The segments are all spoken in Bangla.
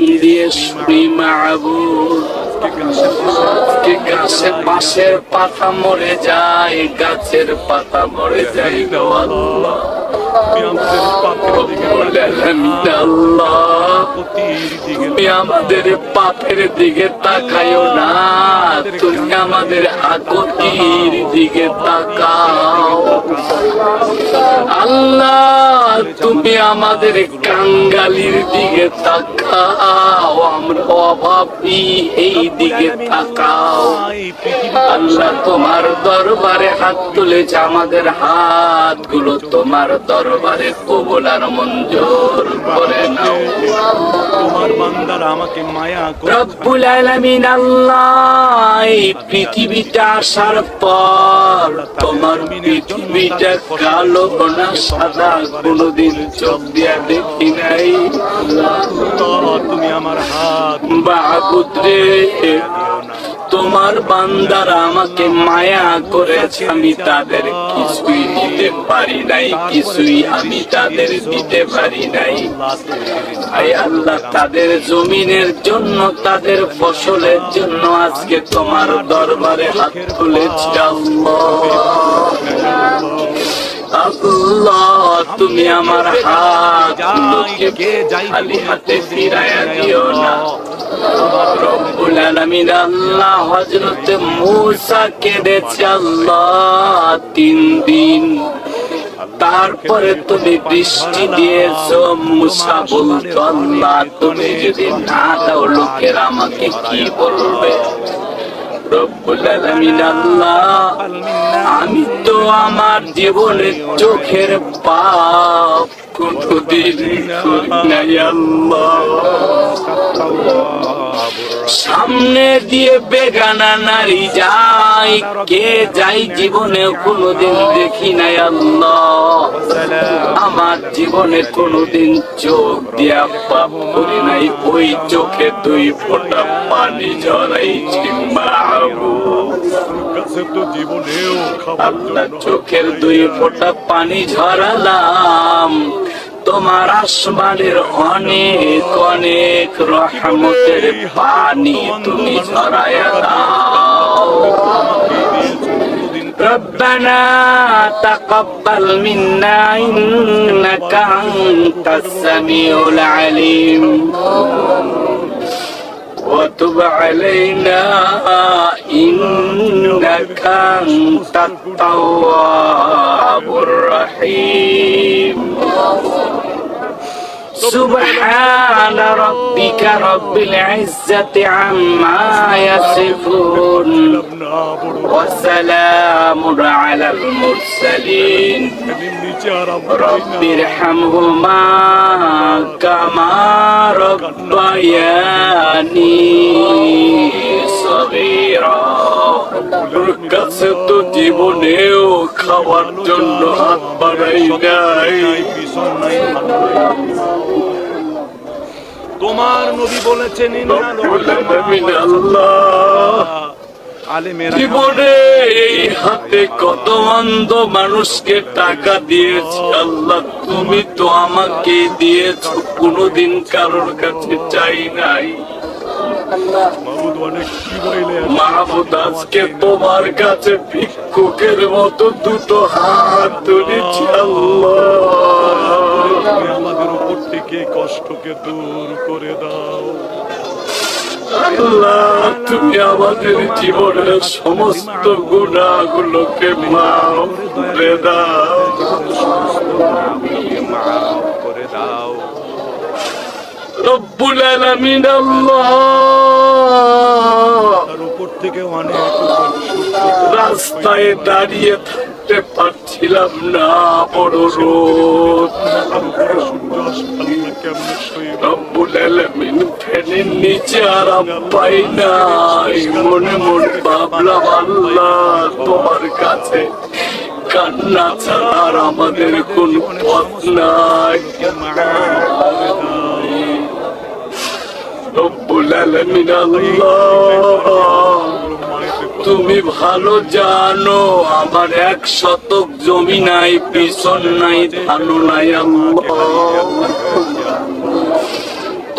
শুনি মাহবুব কে গাছের পাশের পাতা মরে যায় গাছের পাতা মরে যায় গো আল্লাহ তুমি আমাদের পাপের দিকে তাকায়ও না তুমি আমাদের আকতির দিকে তাকাও আল্লাহ তুমি আমাদের কাঙ্গালির দিকে তাকাও আমরা অভাবী এই দিকে তাকাও। আল্লাহ তোমার দরবারে হাত তুলেছে আমাদের হাতগুলো তোমার দরবারে কবুল আর মঞ্জুর করে নাও। তোমার বান্দারা আমাকে মায়া রব্বুল আলামিন আল্লাহ পৃথিবীটা আসার পর তোমার পৃথিবীটা কালো না সাদা কোনোদিন চোখ দিয়া দেখি নাই। তুমি আমার হাত বাবুদ রে তোমার বান্দারা আমাকে মায়া করেছে আমি তাদের কিছুই দিতে পারি নাই কিছুই আমি তাদের দিতে পারি নাই। আয় আল্লাহ তাদের জমিনের জন্য তাদের ফসলের জন্য আজকে তোমার দরবারে হাত তুলেছি। আল্লাহ। আল্লাহ তুমি আমার হাত খালি হাতে ফিরাইয়া দিও না। রব্বুল আলামিন আল্লাহ হযরতে মূসা কেঁদেছে আল্লাহ তিন দিন। তারপরে তুমি বৃষ্টি দিয়েছ মুসা বলতো আল্লাহ তুমি যদি না দাও লোকেরা আমাকে কি বলবে? আমি তো আমার জীবনের চোখের পাপ কোনদিন আল্লাহ। সামনে দিয়ে বেগানা নারী যাই কে যাই জীবনে কোনোদিন দেখি নাই আল্লাহ। আমার জীবনে কোনোদিন চোখ দিয়া পাপ করি নাই। ওই চোখে দুই ফোঁটা পানি জড়াইছি চোখের দুই ফোঁটা পানি ঝরালাম। তোমার আসমানের অনেক অনেক রহমতের পানি তুমি ঝরায়া দাও ربنا تقبل منا إنك أنت السميع العليم وتب علينا إنك أنت التواب الرحيم سبحان ربك رب العزة عما يصفون না বড় وسلام على المرسلين নিচে আর رب ارحمهما كما ربياني صغيرا ওর কাছে তো জীবনেও খাওয়ার জন্য হাত বাড়াই নাই পিছন নাই তোমার নবী বলেছেন জীবনে এই হাতে কত অন্ধ মানুষকে টাকা দিয়েছে আল্লাহ তুমি তো আমাকে দিয়েছ কোনোদিন কারোর কাছে চাই নাই। মাহমুদ আজকে তোমার কাছে ভিক্ষুকের মতো দুটো হাত তুলেছি আল্লাহ। থেকে কষ্টকে দূর করে দাও। আল্লাহ তুমি আমাদের জীবনের সমস্ত গুণাগুলোকে মাফ করে দাও। মাফ করে দাও রব্বুল আলামিন আল্লাহ। তার উপর থেকে অনেক রাস্তায় দাঁড়িয়ে থাকতে পারছিলাম না বড় রোদ। ফ্যানের নিচে পাই মনে মনে তোমার কাছে কান্না ছাড়া আর আমাদের কোন পথ নাই। তুমি ভালো জানো, আমার এক শতক জমি নাই, পিছন নাই, ধানও নাই, আল্লাহ।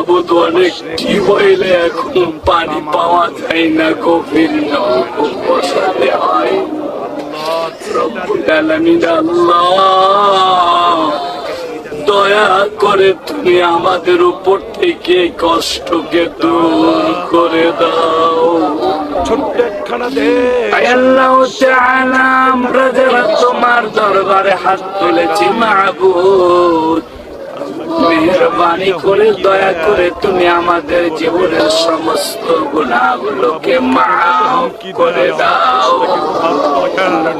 আল্লাহ অনেক টিউবওয়েলে এখন পানি পাওয়া যায় না গভীর নলকূপ বসাতে হয় আল্লাহ দয়া করে তুমি আমাদের উপর থেকে কষ্টকে দূর করে দাও। আমরা যারা তোমার দরবারে হাত তুলেছি মাহবুদ মেহরবানি করে দয়া করে তুমি আমাদের জীবনের সমস্ত গুণাগুলোকে মাফ করে দাও।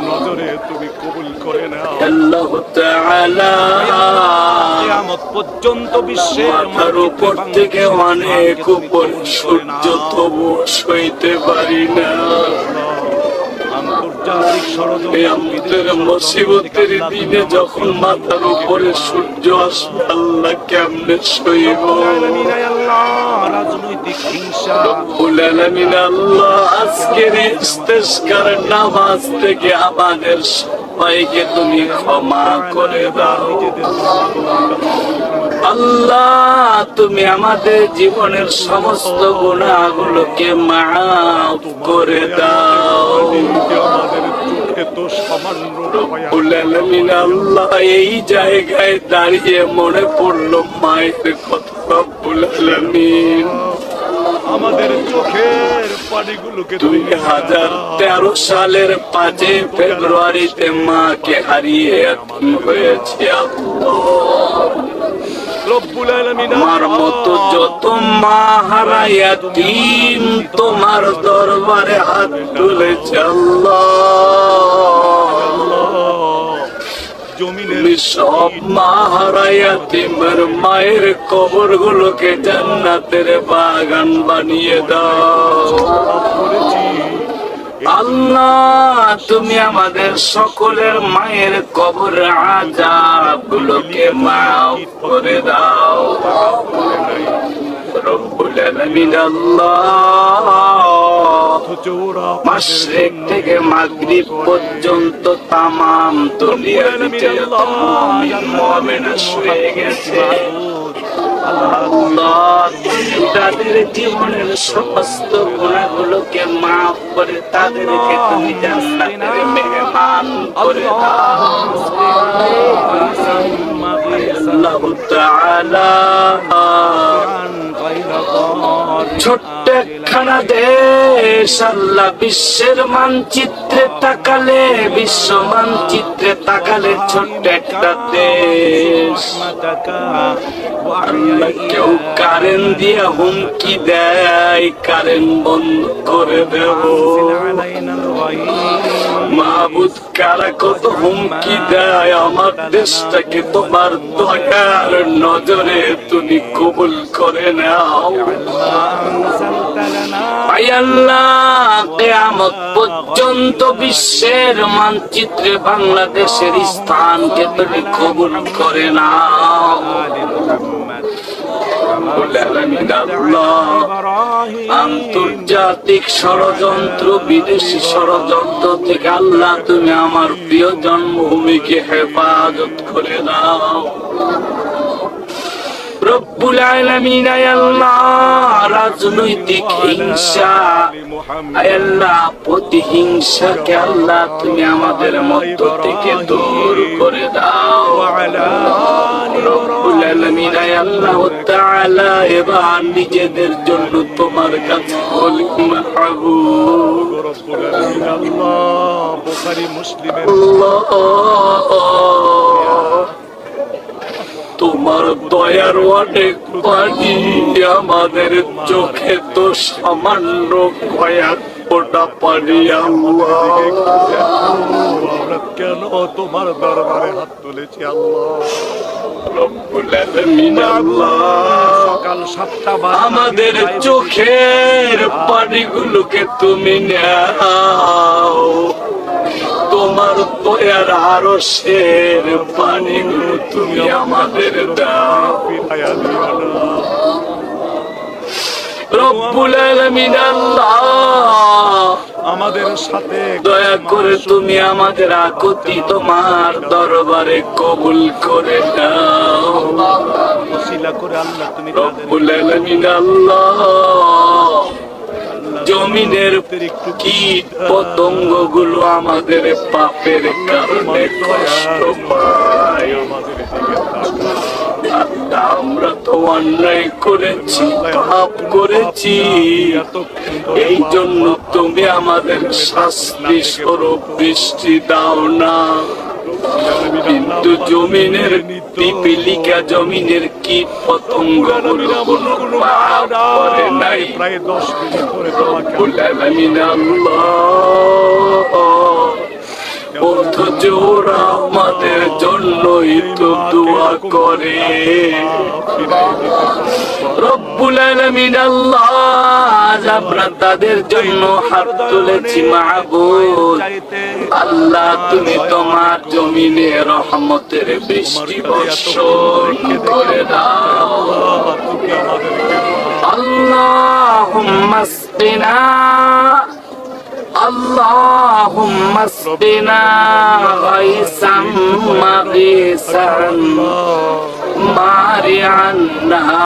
নজরে তুমি কবুল করে নাও। আল্লাহ তাআলা কিয়ামত পর্যন্ত বিশ্বের মাথার উপর থেকে অনেক উপর সূর্য তবু সইতে পারি না। মুসিবতের দিনে যখন মাথার উপরে সূর্য আসবে আল্লাহ কেমনে সইব? রাজনৈতিক হিংসা। আল্লাহ আজকের ইস্তেস্কার নামাজ থেকে আমাদের সবাইকে তুমি ক্ষমা করে দাও। আল্লাহ, তুমি আমাদের জীবনের সমস্ত গুণাগুলোকে মাফ করে দাও। আল্লাহ এই জায়গায় দাঁড়িয়ে মনে পড়ল মায়ের কথা। আমাদের চোখের পানিগুলোকে দুই হাজার তেরো সালের পাঁচই ফেব্রুয়ারিতে মাকে হারিয়ে এতিম হয়েছে আমার মতো যত মা হারাইয়া দিন তোমার দরবারে হাত তুলেছে আল্লাহ জমিনের তুমি সব মা হারাইয়া তিমের মায়ের কবর গুলোকে জান্নাতের বাগান বানিয়ে দাও। আল্লাহ, তুমি আমাদের সকলের মায়ের কবর আজাব গুলোকে করে দাও। রব্বুল আল্লাহ। মাশরিক থেকে মাগরিব পর্যন্ত তামাম দুনিয়ার নিচে যত মুমিনা শুয়ে গেছে। তাদের জীবনের সমস্ত গুণাগুলোকে মাফ করে তাদেরকে তুমি জান্নাতের মেহমান করে দাও। ছোট্ট একখানা দেশ আল্লাহ বিশ্বের মানচিত্রে তাকালে, বিশ্ব মানচিত্রে তাকালে ছোট্ট একটা দেশ। আল্লাহ কেউ কারেন্ট দিয়ে হুমকি দেয় কারেন্ট বন্ধ করে দেব। মাহবুদ, কারা কত হুমকি দেয়? আমার দেশটাকে তোমার দয়ার নজরে তুমি কবুল করে নাও। পর্যন্ত বিশ্বের মানচিত্রে বাংলাদেশের স্থানকে তুমি কবুল করে নাও। আন্তর্জাতিক ষড়যন্ত্র বিদেশি ষড়যন্ত্র থেকে আল্লাহ তুমি আমার প্রিয় জন্মভূমিকে হেফাজত করে দাও। রব্বুল আলামিন আল্লাহ রাজনৈতিক হিংসা আল্লাহ প্রতিহিংসাকে আল্লাহ তুমি আমাদের মধ্য থেকে দূর করে দাও। রব্বুল আলামিন আল্লাহ তাআলা এবার নিজেদের জন্য তোমার কাছে বলি মাহবুব রব্বুল আলামিন আল্লাহ বুখারী মুসলিমের আল্লাহ। তোমার দয়ার অনেক পানি আমাদের চোখে তো সামান্য কয়েক ফোটা পানি আমরা কেন তোমার দরবারে হাত তুলেছি আল্লাহ? আল্লাহ সকাল সাতটা আমাদের চোখের পানিগুলোকে তুমি নাও। তোমার দয়ার আরও শের পানিগুলো তুমি আমাদের দাও। রব্বুল আলামিন আল্লাহ আমাদের সাথে দয়া করে তুমি আমাদের আকুতি তোমার দরবারে কবুল করে দাও। করে আল্লাহ তুমি তাদের রব্বুল আলামিন আল্লাহ জমিনের কীট পতঙ্গগুলো আমাদের পাপের কারণে কষ্ট আমরা তো অন্যায় করেছি, পাপ করেছি। এই জন্য তুমি আমাদের শাস্তি স্বরূপ বৃষ্টি দাও না। কিন্তু জমিনের পিপিলিকা, জমিনের কীট পতঙ্গ করে নাই প্রায় দশ মিনিট ধরে তোমাকে রব্বুল আল্লাহ অথচ ওরা আমাদের জন্যই তো দোয়া করে রব্বুল আলামিন আল্লাহ আজ আমরা তাদের জন্য হাত তুলেছি মাহবুব আল্লাহ তুমি তোমার জমিনে রহমতের বৃষ্টি বর্ষণ করে দাও। اللهم اسقنا اللهم اسقنا غيثا مغيثا مارعا